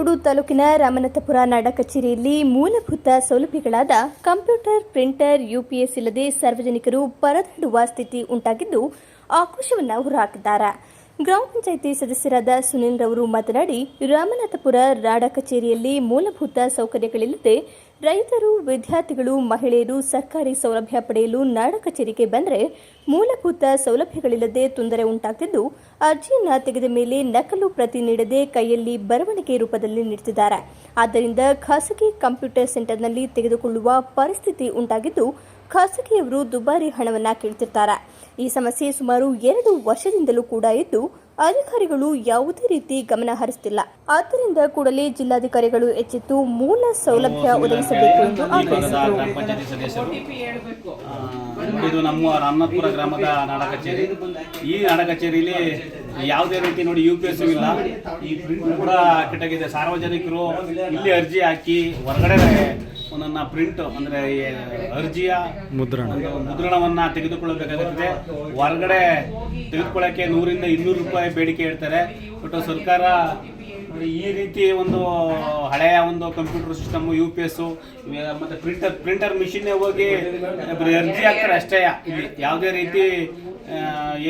ನಂಜನಗೂಡು ತಾಲೂಕಿನ ರಾಮನಾಥಪುರ ನಾಡ ಕಚೇರಿಯಲ್ಲಿ ಮೂಲಭೂತ ಸೌಲಭ್ಯಗಳಾದ ಕಂಪ್ಯೂಟರ್, ಪ್ರಿಂಟರ್, ಯುಪಿಎಸ್ ಇಲ್ಲದೆ ಸಾರ್ವಜನಿಕರು ಪರದಾಡುವ ಸ್ಥಿತಿ ಉಂಟಾಗಿದ್ದು ಆಕ್ರೋಶವನ್ನು ಹೊರಹಾಕಿದ್ದಾರೆ. ಗ್ರಾಮ ಪಂಚಾಯಿತಿ ಸದಸ್ಯರಾದ ಸುನಿಲ್ ರವರು ಮಾತನಾಡಿ, ರಾಮನಾಥಪುರ ರಾಡ ಕಚೇರಿಯಲ್ಲಿ ಮೂಲಭೂತ ಸೌಕರ್ಯಗಳಿಲ್ಲದೆ ರೈತರು, ವಿದ್ಯಾರ್ಥಿಗಳು, ಮಹಿಳೆಯರು ಸರ್ಕಾರಿ ಸೌಲಭ್ಯ ಪಡೆಯಲು ನಾಡ ಕಚೇರಿಗೆ ಬಂದರೆ ಮೂಲಭೂತ ಸೌಲಭ್ಯಗಳಿಲ್ಲದೆ ತೊಂದರೆ ಉಂಟಾಗ್ತಿದ್ದು, ಅರ್ಜಿಯನ್ನು ತೆಗೆದ ಮೇಲೆ ನಕಲು ಪ್ರತಿ ನೀಡದೆ ಕೈಯಲ್ಲಿ ಬರವಣಿಗೆ ರೂಪದಲ್ಲಿ ನೀಡುತ್ತಿದ್ದಾರೆ ಆದ್ದರಿಂದ ಖಾಸಗಿ ಕಂಪ್ಯೂಟರ್ ಸೆಂಟರ್ನಲ್ಲಿ ತೆಗೆದುಕೊಳ್ಳುವ ಪರಿಸ್ಥಿತಿ ಉಂಟಾಗಿದ್ದು, ಖಾಸಗಿಯವರು ದುಬಾರಿ ಹಣವನ್ನು ಕೇಳ್ತಿರ್ತಾರೆ. ಈ ಸಮಸ್ಯೆ ಸುಮಾರು ಎರಡು ವರ್ಷದಿಂದಲೂ ಕೂಡ ಇದ್ದು ಅಧಿಕಾರಿಗಳು ಯಾವುದೇ ರೀತಿ ಗಮನ ಹರಿಸುತ್ತಿಲ್ಲ ಆದ್ದರಿಂದ ಕೂಡಲೇ ಜಿಲ್ಲಾಧಿಕಾರಿಗಳು ಎಚ್ಚೆತ್ತು ಮೂಲ ಸೌಲಭ್ಯ ಒದಗಿಸಬೇಕು ಎಂದು ಆಗ್ರಹಿಸಿದರು. ಇದು ನಮ್ಮ ರಾಮನಾಥಪುರ ಗ್ರಾಮದ ನಾಡ ಕಚೇರಿ. ಈ ನಾಡ ಕಚೇರಿಲಿ ಯಾವುದೇ ರೀತಿ ನೋಡಿ ಯು ಪಿ ಎಸ್ ಇಲ್ಲ. ಈ ಪ್ರಿಂಟ್ ಕೂಡ ಕೆಟ್ಟಾಗಿದೆ. ಸಾರ್ವಜನಿಕರು ಇಲ್ಲಿ ಅರ್ಜಿ ಹಾಕಿ ಹೊರಗಡೆ ಒಂದನ್ನ ಪ್ರಿಂಟ್ ಅಂದ್ರೆ ಅರ್ಜಿಯ ಮುದ್ರಣ. ಮುದ್ರಣವನ್ನ ತೆಗೆದುಕೊಳ್ಳಬೇಕಾಗುತ್ತದೆ ಹೊರಗಡೆ ತೆಗೆದುಕೊಳ್ಳಕ್ಕೆ ನೂರಿಂದ ಇನ್ನೂರು ರೂಪಾಯಿ ಬೇಡಿಕೆ ಇಡ್ತಾರೆ ಬಟ್ ಸರ್ಕಾರ ಈ ರೀತಿ ಒಂದು ಹಳೆಯ ಒಂದು computer system U P S ಮತ್ತೆ ಪ್ರಿಂಟರ್ ಪ್ರಿಂಟರ್ ಮಿಷಿನ್ನೇ ಹೋಗಿ ಅರ್ಜಿ ಹಾಕ್ತಾರೆ ಅಷ್ಟೇ. ಇಲ್ಲಿ ಯಾವುದೇ ರೀತಿ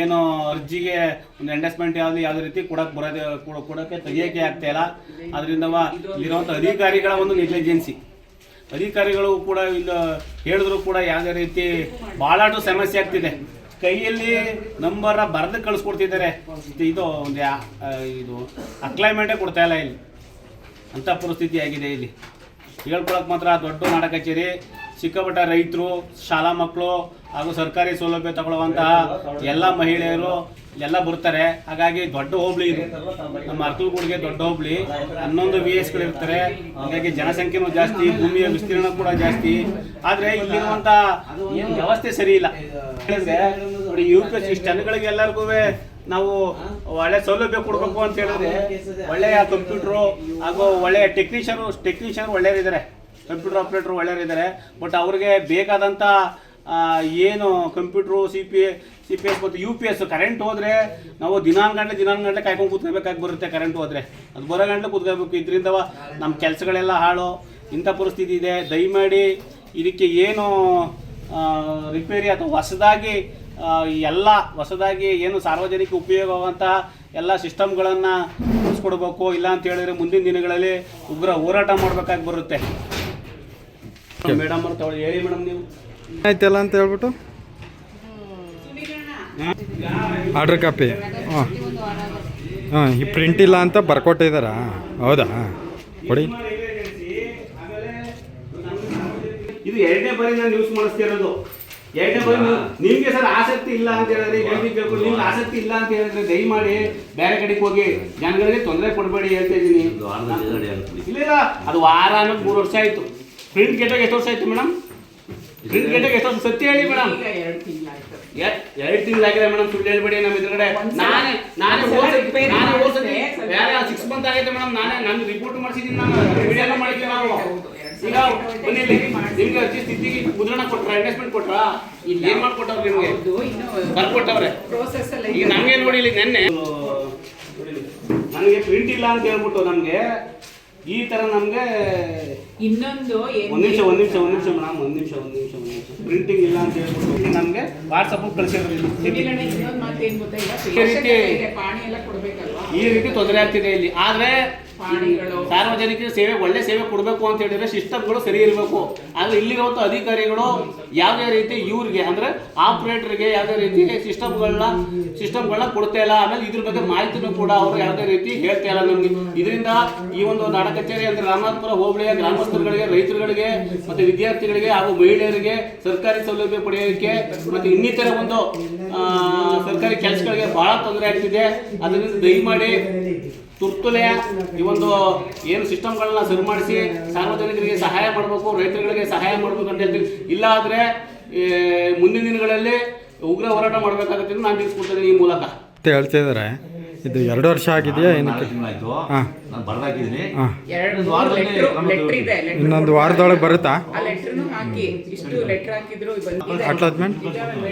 ಏನು ಅರ್ಜಿಗೆ ಒಂದು ಎಂಡಸ್ಮೆಂಟ್ ಯಾವ್ದು ಯಾವುದೇ ರೀತಿ ಕೊಡಕ್ಕೆ ಬರೋದೇ ಕೊಡ- ಕೊಡಕ್ಕೆ ತೆಗಿಯೋಕೆ ಆಗ್ತಾ ಇಲ್ಲ. ಅದರಿಂದ ಇಲ್ಲಿರುವಂಥ ಅಧಿಕಾರಿಗಳ ಒಂದು ನೆಗ್ಲಿಜೆನ್ಸಿ ಅಧಿಕಾರಿಗಳು ಕೂಡ ಇಲ್ಲ, ಹೇಳಿದ್ರು ಕೂಡ ಯಾವುದೇ ರೀತಿ ಬಹಳಷ್ಟು ಸಮಸ್ಯೆ ಆಗ್ತಿದೆ. ಕೈಯಲ್ಲಿ ನಂಬರ ಬರೆದು ಕಳಿಸ್ಕೊಡ್ತಿದ್ದಾರೆ. ಇದು ಒಂದು ಇದು ಅಕ್ಲೈಮೆಂಟೇ ಕೊಡ್ತಾ ಇಲ್ಲ ಇಲ್ಲಿ. ಅಂಥ ಪರಿಸ್ಥಿತಿ ಆಗಿದೆ ಇಲ್ಲಿ. ಹೇಳ್ಕೊಳಕ್ ಮಾತ್ರ ದೊಡ್ಡ ನಾಡ ಕಚೇರಿ, ಸಿಕ್ಕಾಪಟ್ಟ ರೈತರು, ಶಾಲಾ ಮಕ್ಕಳು ಹಾಗೂ ಸರ್ಕಾರಿ ಸೌಲಭ್ಯ ತಗೊಳ್ಳುವಂತಹ ಎಲ್ಲ ಮಹಿಳೆಯರು ಎಲ್ಲ ಬರ್ತಾರೆ. ಹಾಗಾಗಿ ದೊಡ್ಡ ಹೋಬಳಿ ಇದು. ನಮ್ಮ ಅರ್ಕಲ್ಗೂಡಿಗೆ ದೊಡ್ಡ ಹೋಬಳಿ. ಹನ್ನೊಂದು ವಿ ಇರ್ತಾರೆ. ಹಾಗಾಗಿ ಜನಸಂಖ್ಯೆನೂ ಜಾಸ್ತಿ, ಭೂಮಿಯ ವಿಸ್ತೀರ್ಣ ಕೂಡ ಜಾಸ್ತಿ. ಆದರೆ ಇಲ್ಲಿರುವಂತ ಏನು ವ್ಯವಸ್ಥೆ ಸರಿ ಇಲ್ಲ. ಹೇಳಿದ್ರೆ, ನೋಡಿ ಯು ಪಿ ಎಸ್ ಜನಗಳಿಗೆ ಎಲ್ಲರಿಗೂ ನಾವು ಒಳ್ಳೆ ಸೌಲಭ್ಯ ಕೊಡಬೇಕು ಅಂತ ಹೇಳಿದ್ರೆ, ಒಳ್ಳೆಯ ಕಂಪ್ಯೂಟ್ರು ಹಾಗೂ ಒಳ್ಳೆಯ ಟೆಕ್ನಿಷಿಯನ್ ಟೆಕ್ನಿಷಿಯನ್ ಒಳ್ಳೆಯರಿದ್ದಾರೆ ಕಂಪ್ಯೂಟರ್ ಆಪ್ರೇಟರ್ ಒಳ್ಳೆಯರಿದ್ದಾರೆ ಬಟ್ ಅವ್ರಿಗೆ ಬೇಕಾದಂಥ ಏನು computer C P C P S ಮತ್ತು ಯು ಪಿ ಎಸ್ ಕರೆಂಟ್ ಹೋದರೆ ನಾವು ದಿನಾನ್ಗಂಟೆ ದಿನಾನ್ಗಂಟೆ ಕಾಯ್ಕೊಂಡು ಕೂತ್ಕೋಬೇಕಾಗಿ ಬರುತ್ತೆ ಕರೆಂಟ್ ಹೋದರೆ. ಅದು ಬರೋ ಗಂಟೆ ಕೂತ್ಕೋಬೇಕು ಇದರಿಂದ ನಮ್ಮ ಕೆಲಸಗಳೆಲ್ಲ ಹಾಳು. ಇಂಥ ಪರಿಸ್ಥಿತಿ ಇದೆ. ದಯಮಾಡಿ ಇದಕ್ಕೆ ಏನು ರಿಪೇರಿ ಅಥವಾ ಹೊಸದಾಗಿ ಎಲ್ಲ ಹೊಸದಾಗಿ ಏನು ಸಾರ್ವಜನಿಕ ಉಪಯೋಗವಾಗುವಂಥ ಎಲ್ಲ ಸಿಸ್ಟಮ್ಗಳನ್ನು ಉಳಿಸ್ಕೊಡ್ಬೇಕು ಇಲ್ಲ ಅಂತ ಹೇಳಿದ್ರೆ ಮುಂದಿನ ದಿನಗಳಲ್ಲಿ ಉಗ್ರ ಹೋರಾಟ ಮಾಡಬೇಕಾಗಿ ಬರುತ್ತೆ. ಮೇಡಮ್ ಅವ್ರು ತಗೊಳ್ಳಿ ಹೇಳಿ ಮೇಡಮ್ ನೀವು. ಆಯ್ತಲ್ಲ ಅಂತ ಹೇಳ್ಬಿಟ್ಟು? ಆರ್ಡ್ರ್ ಕಾಪಿ ಹಾಂ ಹಾಂ ಈ ಪ್ರಿಂಟ್ ಇಲ್ಲ ಅಂತ ಬರ್ಕೊಟ್ಟಿದ್ದಾರಾ ಹೌದಾ? ಕೊಡಿ. ಇದು ಎರಡನೇ ಬಾರಿ ನಾನು ಯೂಸ್ ಮಾಡಿಸ್ತಿರೋದು ಎರಡನೇ ಬಾರಿ ನಿಮ್ಗೆ ಸರ್ ಆಸಕ್ತಿ ಇಲ್ಲ ಅಂತ ಹೇಳಿದ್ರೆ ಕೇಳ್ಕೊಂಡು ನಿಮ್ಗೆ ಆಸಕ್ತಿ ಇಲ್ಲ ಅಂತ ಹೇಳಿದ್ರೆ ದಯಮಾಡಿ ಬೇರೆ ಕಡೆಗೆ ಹೋಗಿ. ಜನಗಳಿಗೆ ತೊಂದರೆ ಕೊಡಬೇಡಿ ಹೇಳ್ತಾ ಇದ್ದೀನಿ. ಇಲ್ಲ ಇಲ್ಲ. ಅದು ವಾರ ಅನ್ನೋದು ಮೂರು ವರ್ಷ ಆಯ್ತು. ಪ್ರಿಂಟ್ ಕೆಟ್ಟೋಗಿ ಎಷ್ಟು ವರ್ಷ ಆಯ್ತು ಮೇಡಮ್? ಗೆಟಾಗ ಎಷ್ಟು ಸತ್ಯ ಹೇಳಿ ಮೇಡಮ್? ಎರಡು ತಿಂಗಳಾಗಿದೆ ಮೇಡಮ್ ಸುಳ್ಳು ಹೇಳ್ಬೇಡಿ ನಮ್ಮ ಎದುರುಗಡೆ. ನಾನೇ ನಾನೇ ಹೋದ್ಸತಿ ನಾನೇ ಹೋದ್ಸತಿ ಬೇರೆ ಸಿಕ್ಸ್ ಮಂತ್ ಆಗೈತೆ ಮೇಡಮ್ ನಾನೇ ನಾನು ರಿಪೋರ್ಟ್ ಮಾಡಿಸಿದ್ದೀನಿ ನಾನು. ವಿಡಿಯೋ ಮಾಡಿದ್ದೀವಿ ನಾವು. ಈಗ ಬನ್ನಿ ಇಲ್ಲಿ. ನಿಮ್ಗೆ ಅರ್ಜಿ ಸ್ಥಿತಿಗೆ ಮುದ್ರಣ ಕೊಟ್ರ ಇನ್ವೆಸ್ಟ್ಮೆಂಟ್ ಕೊಟ್ರ? ಏನ್ ಮಾಡ್ಕೊಟ್ಟವ್ರು ನಿಮ್ಗೆ? ಬರ್ಕೊಟ್ಟವ್ರೆ. ಈಗ ನಮ್ಗೆ ನೋಡಿ ಇಲ್ಲಿ ನೆನ್ನೆ? ನನಗೆ ಪ್ರಿಂಟ್ ಇಲ್ಲ ಅಂತ ಹೇಳ್ಬಿಟ್ಟು ನಮ್ಗೆ ಈ ತರ ನಮ್ಗೆ ಇನ್ನೊಂದು ಒಂದ್ ನಿಮಿಷ ಒಂದ್ ನಿಮಿಷ ಒಂದ್ ನಿಮಿಷ ಮೇಡಮ್ ಒಂದ್ ನಿಮಿಷ ಒಂದ್ ನಿಮಿಷ ಒಂದ್ ನಿಮಿಷ. ಪ್ರಿಂಟಿಂಗ್ ಇಲ್ಲ ಅಂತ ಹೇಳ್ಬಿಟ್ಟು ನಮ್ಗೆ ವಾಟ್ಸಪ್ ಕಳಿಸಿದ್ರು ಈ ರೀತಿ- ತೊಂದರೆ ಆಗ್ತಿದೆ ಇಲ್ಲಿ. ಆದ್ರೆ ಸಾರ್ವಜನಿಕರಿಗೆ ಸೇವೆ, ಒಳ್ಳೆ ಸೇವೆ ಕೊಡಬೇಕು ಅಂತ ಹೇಳಿದ್ರೆ ಸಿಸ್ಟಮ್ಗಳು ಸರಿ ಇರಬೇಕು. ಆದ್ರೆ ಇಲ್ಲಿರುವಂತ ಅಧಿಕಾರಿಗಳು ಯಾವ್ದೇ ರೀತಿ ಇವ್ರಿಗೆ ಅಂದ್ರೆ ಆಪರೇಟರ್ಗೆ ಯಾವ್ದೇ ರೀತಿ ಸಿಸ್ಟಮ್ಗಳನ್ನ ಸಿಸ್ಟಮ್ಗಳನ್ನ ಕೊಡ್ತಾ ಇಲ್ಲ. ಆಮೇಲೆ ಇದ್ರ ಬಗ್ಗೆ ಮಾಹಿತಿನೂ ಕೂಡ ಅವರು ಯಾವ್ದೇ ರೀತಿ ಹೇಳ್ತಾ ಇಲ್ಲ ನಮ್ಗೆ. ಇದರಿಂದ ಈ ಒಂದು ನಾಡ ಕಚೇರಿ ಅಂದ್ರೆ ರಾಮನಾಥಪುರ ಹೋಬಳಿಯ ಗ್ರಾಮಸ್ಥರುಗಳಿಗೆ, ರೈತರುಗಳಿಗೆ ಮತ್ತೆ ವಿದ್ಯಾರ್ಥಿಗಳಿಗೆ ಹಾಗೂ ಮಹಿಳೆಯರಿಗೆ ಸರ್ಕಾರಿ ಸೌಲಭ್ಯ ಪಡೆಯೋದಕ್ಕೆ ಮತ್ತೆ ಇನ್ನಿತರ ಒಂದು ಸರ್ಕಾರಿ ಕೆಲಸಗಳಿಗೆ ಬಹಳ ತೊಂದರೆ ಆಗ್ತಿದೆ. ಅದರಿಂದ ದಯಮಾಡಿ ತುರ್ತುಲೆ ಈ ಒಂದು ಏನು ಸಿಸ್ಟಮ್ಗಳನ್ನ ಸರಿ ಮಾಡಿಸಿ ಸಾರ್ವಜನಿಕರಿಗೆ ಸಹಾಯ ಮಾಡಬೇಕು ರೈತರುಗಳಿಗೆ ಸಹಾಯ ಮಾಡಬೇಕು ಅಂತ ಹೇಳ್ತೀವಿ. ಇಲ್ಲ ಆದರೆ ಮುಂದಿನ ದಿನಗಳಲ್ಲಿ ಉಗ್ರ ಹೋರಾಟ ಮಾಡಬೇಕಾಗುತ್ತೆ ಅಂತ ನಾನು ತಿಳಿಸ್ಕೊಡ್ತೇನೆ ಈ ಮೂಲಕ. ಅಂತ ಹೇಳ್ತಿದ್ದಾರೆ ಇದು ಎರಡು ವರ್ಷ ಆಗಿದೆಯಾ ಏನಕ್ಕೆ? ಇನ್ನೊಂದು ವಾರದೊಳಗೆ ಬರುತ್ತಾ? ಅಟ್ಲಾಜ್ಮೆಂಟ್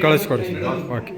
ಕಳಿಸ್ಕೊಡಿ ಓಕೆ